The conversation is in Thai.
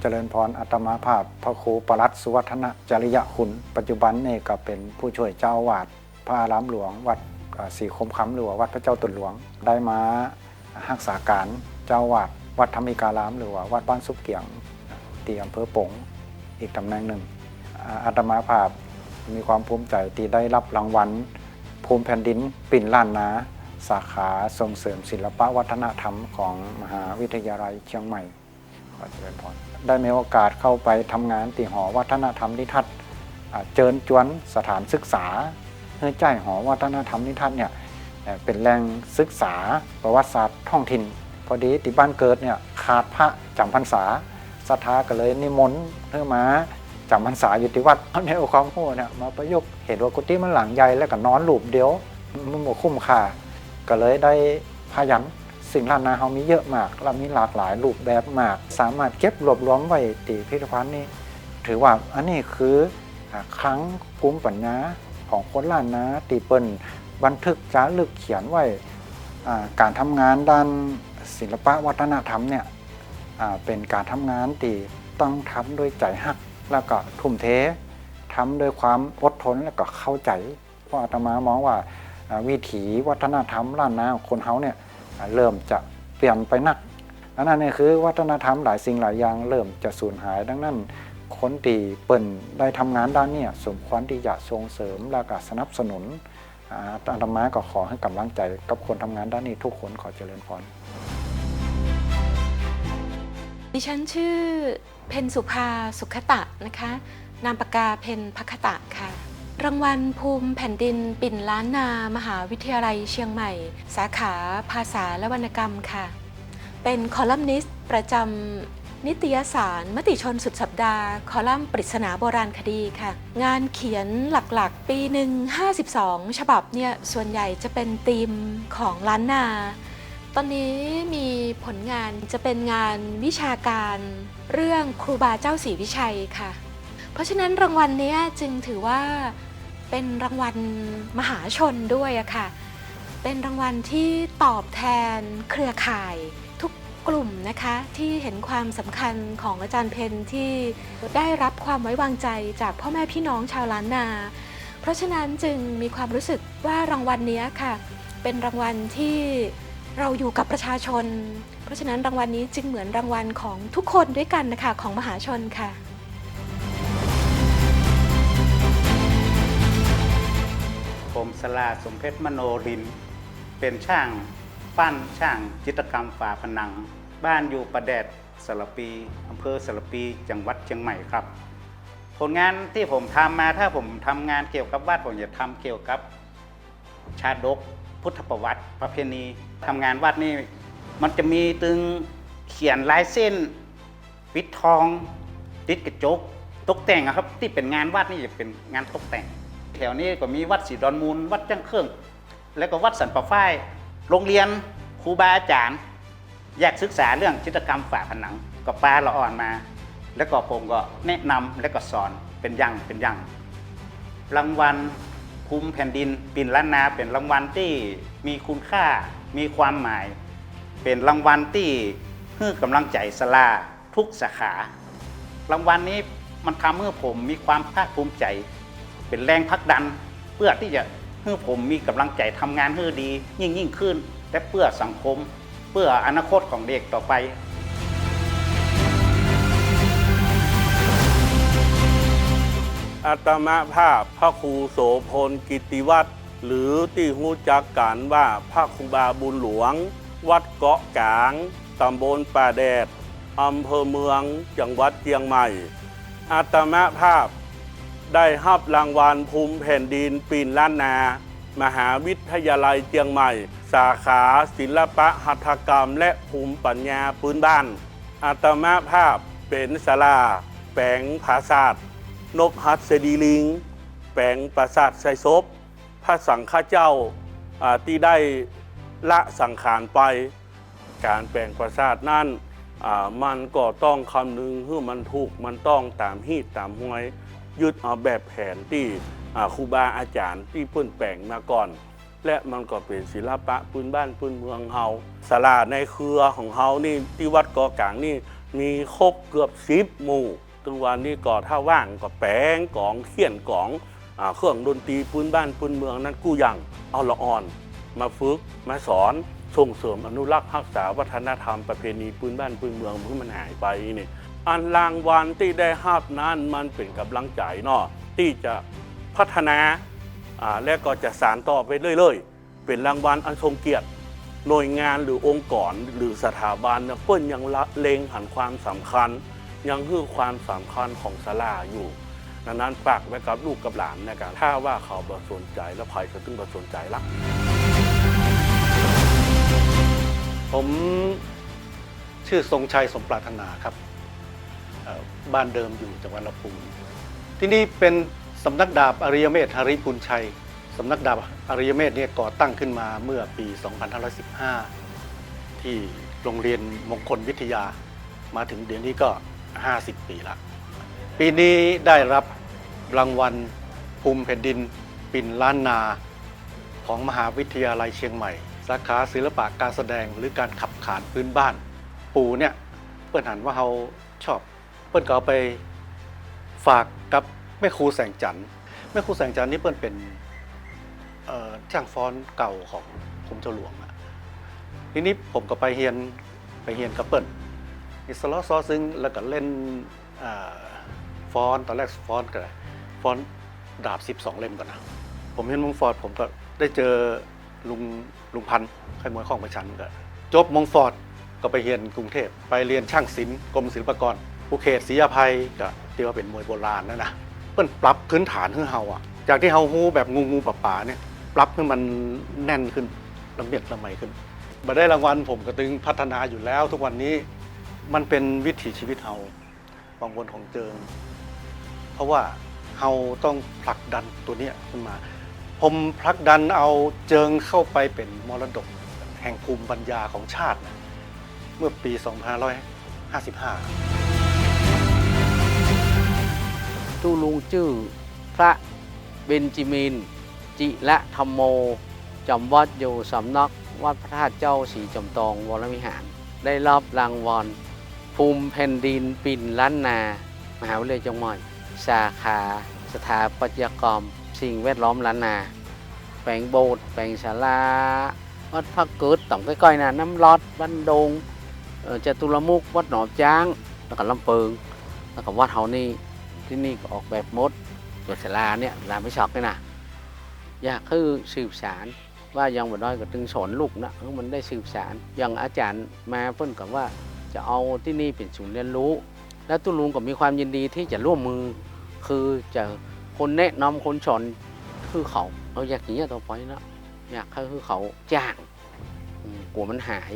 เจริญพรอัตมาภาพ พระครูปรัตสุวัฒนะจริยคุณ ปัจจุบันนี่ก็เป็นผู้ช่วยเจ้าวาดพระอารามหลวง วัดเอ่อศรีคมคำหรือว่าวัดพระเจ้าตุนหลวง ได้มาหักษาการเจ้าวาดวัดธรรมิการามหรือว่าวัดบ้านซุปเกียงที่อำเภอปงอีกตำแหน่งหนึ่งอ่าตมาภาพมีความภูมิใจที่ได้รับรางวัล ภูมิแผ่นดินปิ่นล้านนาสาขาส่งเสริมศิลปวัฒนธรรมของมหาวิทยาลัยเชียงใหม่ ขอเจริญพร ได้มีโอกาสเข้าไปทำงานที่หอวัฒนธรรมนิทัศน์เจิญจวนสถานศึกษาเนื่อใจหอวัฒนธรรมนิทัศน์เนี่ยเป็นแหล่งศึกษาประวัติศาสตร์ท้องถิ่น พอดีที่บ้านเกิดเนี่ยขาดพระจำพรรษาศรัทธาก็เลยนิมนต์เพื่อมาจำพรรษาอยู่ที่วัดเอาในวความโหเนี่ยมาประยุกต์เห็นว่ากุฏิมันหลังใหญ่แล้วก็นอนหลูบเดียวมันบ่คุ้มค่าก็เลยได้พยัน สิ่งล้านนาเฮามีเยอะมาก และมีหลากหลายรูปแบบมาก สามารถเก็บรวบรวมไว้ตีพิพิธภัณฑ์นี้ ถือว่าอันนี้คือครั้งภูมิปัญญาของคนล้านนาตีเปิลบันทึกจารึกเขียนไว้การทำงานด้านศิลปะวัฒนธรรมเนี่ยเป็นการทำงานที่ต้องทำด้วยใจฮัก แล้วก็ทุ่มเททำด้วยความอดทนแล้วก็เข้าใจเพราะอาตมามองว่าวิถีวัฒนธรรมล้านนาของคนเฮาเนี่ย เริ่มจะเปลี่ยนไปนักอันนั้นเนี่ยคือวัฒนธรรมหลายสิ่งหลายอย่างเริ่มจะสูญหายดังนั้นคนตีเปิ่นได้ทำงานด้านเนี้สมควรที่จะส่งเสริมและก็สนับสนุนอ่าอาตมาก็ขอให้กำลังใจกับคนทำงานด้านนี้ทุกคนขอเจริญพรดิฉันชื่อเพนสุภาสุขตะนะคะ นามปากกาเพนพัคตะค่ะ รางวัลภูมิแผ่นดินปิ่นล้านนา มหาวิทยาลัยเชียงใหม่ สาขาภาษาและวรรณกรรมค่ะ เป็นคอลัมนิสต์ประจำนิตยสารมติชนสุดสัปดาห์ คอลัมน์ปริศนาโบราณคดีค่ะ งานเขียนหลักๆ ปีหนึ่ง52 ฉบับเนี่ย ส่วนใหญ่จะเป็นธีมของล้านนา ตอนนี้มีผลงานจะเป็นงานวิชาการเรื่องครูบาเจ้าศรีวิชัยค่ะ เพราะฉะนั้นรางวัลเนี้จึงถือว่า เป็นรางวัลมหาชนด้วยอะค่ะ เป็นรางวัลที่ตอบแทนเครือข่ายทุกกลุ่มนะคะที่เห็นความสำคัญของอาจารย์เพนที่ได้รับความไว้วางใจจากพ่อแม่พี่น้องชาวล้านนา เพราะฉะนั้นจึงมีความรู้สึกว่ารางวัลนี้ค่ะ เป็นรางวัลที่เราอยู่กับประชาชน เพราะฉะนั้นรางวัลนี้จึงเหมือนรางวัลของทุกคนด้วยกันนะคะของมหาชนค่ะ ผมสลาสมเพชรมโนริน เป็นช่างปั้นช่างจิตรกรรมฝาผนัง บ้านอยู่ประแดดสระปีอำเภอสระปีจังหวัดเชียงใหม่ครับ ผลงานที่ผมทำมาถ้าผมทำงานเกี่ยวกับวัดผมจะทำเกี่ยวกับ ชาดก พุทธประวัติ ประเพณีทำงานวัดนี่มันจะมีตึงเขียนลายเส้นปิดทอง ติดกระจก ตกแต่งครับ ที่เป็นงานวัดนี่จะเป็นงานตกแต่ง ถวนี้ก็มีวัดศรีดอนมูล วัดจังเครื่อง แล้วก็วัดสันป่าฝ้าย โรงเรียนครูบาอาจารย์ อยากศึกษาเรื่องจิตรกรรมฝาผนังก็ปลาละอ่อนมา แล้วก็ผมก็แนะนำแล้วก็สอนเป็นยังเป็นยังรางวัลภูมิแผ่นดินปิ่นล้านนาเป็นรางวัลที่มีคุณค่ามีความหมาย เป็นรางวัลที่ให้กำลังใจสลาทุกสาขารางวัลนี้มันทำให้ผมมีความภาคภูมิใจ เป็นแรงผลักดัน เพื่อที่จะให้ผมมีกำลังใจทำงานให้ดี ยิ่งยิ่งขึ้น และเพื่อสังคม เพื่ออนาคตของเด็กต่อไปอัตมาภาพพระครูโสพลกิติวัตรหรือที่หูจักกันว่าพระครูบาบุญหลวง วัดเกาะกลางตำบลป่าแดดอำเภอเมืองจังหวัดเชียงใหม่อัตมาภาพ ได้รับรางวัลภูมิแผ่นดินปีนล้านนา มหาวิทยาลัยเชียงใหม่ สาขาศิลปะหัตถกรรม และภูมิปัญญาพื้นบ้านอัตมาภาพเป็นศาลา แปลงภาษาทนบหัดเสดีลิง แปลงปราสาทไซซบพระสังฆเจ้าที่ได้ละสังขารไป การแปลงปราสาทนั่นมันก็ต้องคำนึงให้มันถูกมันต้องตามฮีตตามห้วย ยึดเอาแบบแผนที่ครูบาอาจารย์ที่เพิ่นแปลงมาก่อน และมันก็เป็นศิลปะพื้นบ้านพื้นเมืองเฮาศาลาในเครือของเฮานี่ที่วัดกอกลางนี่มีครบเกือบสิบหมู่ถึงวันนี้ก็ถ้าว่างก็แปลงกองเขียนกองอเครื่องดนตรีพื้นบ้านพื้นเมืองนั้นกู้ยังเอาละอ่อน มาฝึกมาสอนส่งเสริมอนุรักษ์รักษาวัฒนธรรมประเพณีพื้นบ้านพื้นเมืองเพื่อมันหายไปนี่ อันรางวัลที่ได้ฮับนั้นมันเป็นกำลังใจเนาะที่จะพัฒนาและก็จะสานต่อไปเรื่อยๆ เป็นรางวัลอันทรงเกียรติหน่วยงานหรือองค์กรหรือสถาบันเนี่ยเปิ้นยังละเลงหันความสำคัญ ยังคือความสำคัญของสลาอยู่ดังนั้นฝากไว้กับลูกกับหลานนะครับถ้าว่าเขาบ่สนใจแล้วภัยก็ตึงบ่สนใจละผมชื่อทรงชัยสมปรารถนาครับ บ้านเดิมอยู่จังหวัดลำพูนที่นี่เป็นสำนักดาบอริยเมธหริปุญชัยสำนักดาบอริยเมธเนี่ยก่อตั้งขึ้นมาเมื่อปี 2515 ที่โรงเรียนมงคลวิทยา มาถึงเดี๋ยวนี้ก็ 50 ปีละ ปีนี้ได้รับรางวัลภูมิแผ่นดิน ปิ่นล้านนาของมหาวิทยาลัยเชียงใหม่ สาขาศิลปะการแสดงหรือการขับขานพื้นบ้าน ปู่เนี่ยเปิ้นหันว่าเขาชอบ เปิ้นก็เอาไปฝากกับแม่ครูแสงจันทร์แม่ครูแสงจันทร์นี่เปิ้นเป็นเอ่อช่างฟ้อนเก่าของกรมเจ้าหลวงอะทีนี้ผมก็ไปเฮียนไปเฮียนกับเปิ้นอิสลอซอซึ่งแล้วก็เล่นอ่อฟ้อนตอนแรกฟ้อนก็ได้ฟ้อนดาบ 12 เล่มก่อนนะ ผมเห็นมงฟอร์ดผมก็ได้เจอลุงลุงพันธ์ไข่มวยข้องประชันก็จบมงฟอร์ดก็ไปเรียนกรุงเทพ ไปเรียนช่างศิลป์กรมศิลปากร ภูเขตศรีอภัยก็ที่ว่าเป็นมวยโบราณนะนะเปิ้นปรับพื้นฐานให้เฮาอะ จากที่เฮาฮู้แบบงูงูป่าป่าเนี่ยปรับให้มันแน่นขึ้นละเมียดละไมขึ้นมาได้รางวัลผมก็ตึงพัฒนาอยู่แล้ว ทุกวันนี้มันเป็นวิถีชีวิตเฮาบางวนของเจิง เพราะว่าเฮาต้องผลักดันตัวเนี้ยขึ้นมา ผมผลักดันเอาเจิงเข้าไปเป็นมรดกแห่งภูมิปัญญาของชาตินะเมื่อปี 2555 ตู้ลุงชื่อ พระเบนจิมิน จิละธรรมโมจำวัดอยู่สำนักวัดพระธาตุเจ้าสีจำตองวรวิหาร ได้รับรางวัลภูมิแผ่นดินปิ่นล้านนา มหาวิทยาลัยจังหวัดสาขาสถาปัตยกรรม สิ่งแวดล้อมล้านนา แปลงโบสถ์แปลงศาลาวัดพระเกิดต่อมใกล้ๆนะน้ำลอดบ้านดงเจตุรมุกวัดหนองจ้าง แล้วก็ลำเปิงแล้วก็วัดเฮานี่ ที่นี่ก็ออกแบบมดตัวศาลาเนี่ยลาไม่ชอกเลยนะอยากคือสืบสารว่ายังบ่น้อยก็ตึงสอนลูกนะมันได้สืบสารอย่างอาจารย์มาเพิ่นกับว่าจะเอาที่นี่เป็นศูนย์เรียนรู้ แล้วตุลุงก็มีความยินดีที่จะร่วมมือ คือจะคนแนะนำคนสอนคือเขาเราอยากอย่างนี้ต่อไปนะอยากให้คือเขาจ้างกลัวมันหาย